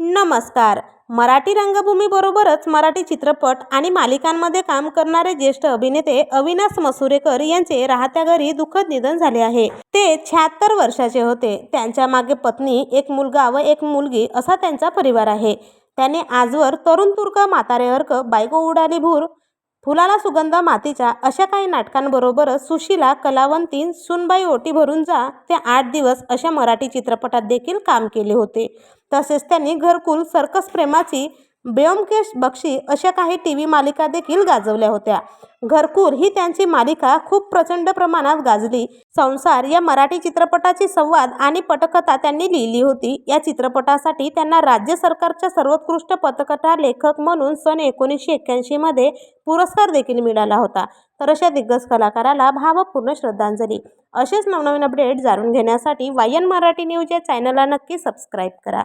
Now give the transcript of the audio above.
नमस्कार. मराठी रंगभूमीबरोबरच मराठी चित्रपट आणि मालिकांमध्ये काम करणारे ज्येष्ठ अभिनेते अविनाश मसुरेकर यांचे राहत्या घरी दुःखद निधन झाले आहे. ते शहात्तर वर्षाचे होते. त्यांच्या मागे पत्नी एक मुलगा व एक मुलगी असा त्यांचा परिवार आहे. त्याने आजवर तरुण तुर्क मातारे अर्क बायको उडाली भूर फुलाला सुगंध मातीचा अशा काही नाटकांबरोबरच सुशीला कलावंतीन सुनबाई ओटी भरून जा ते आठ दिवस अशा मराठी चित्रपटात देखील काम केले होते. तसेच त्यांनी घरकुल सर्कस प्रेमाची ब्योमकेश बक्षी अशा काही टी व्ही मालिका देखील गाजवल्या होत्या. घरकूर ही त्यांची मालिका खूप प्रचंड प्रमाणात गाजली. संसार या मराठी चित्रपटाची संवाद आणि पटकथा त्यांनी लिहिली होती. या चित्रपटासाठी त्यांना राज्य सरकारच्या सर्वोत्कृष्ट पटकथा लेखक म्हणून सन एकोणीसशे एक्क्याऐंशीमध्ये पुरस्कार देखील मिळाला होता. तर अशा दिग्गज कलाकाराला भावपूर्ण श्रद्धांजली. असेच नवनवीन अपडेट जाणून घेण्यासाठी वायन मराठी न्यूज या चॅनलला नक्की सबस्क्राईब करा.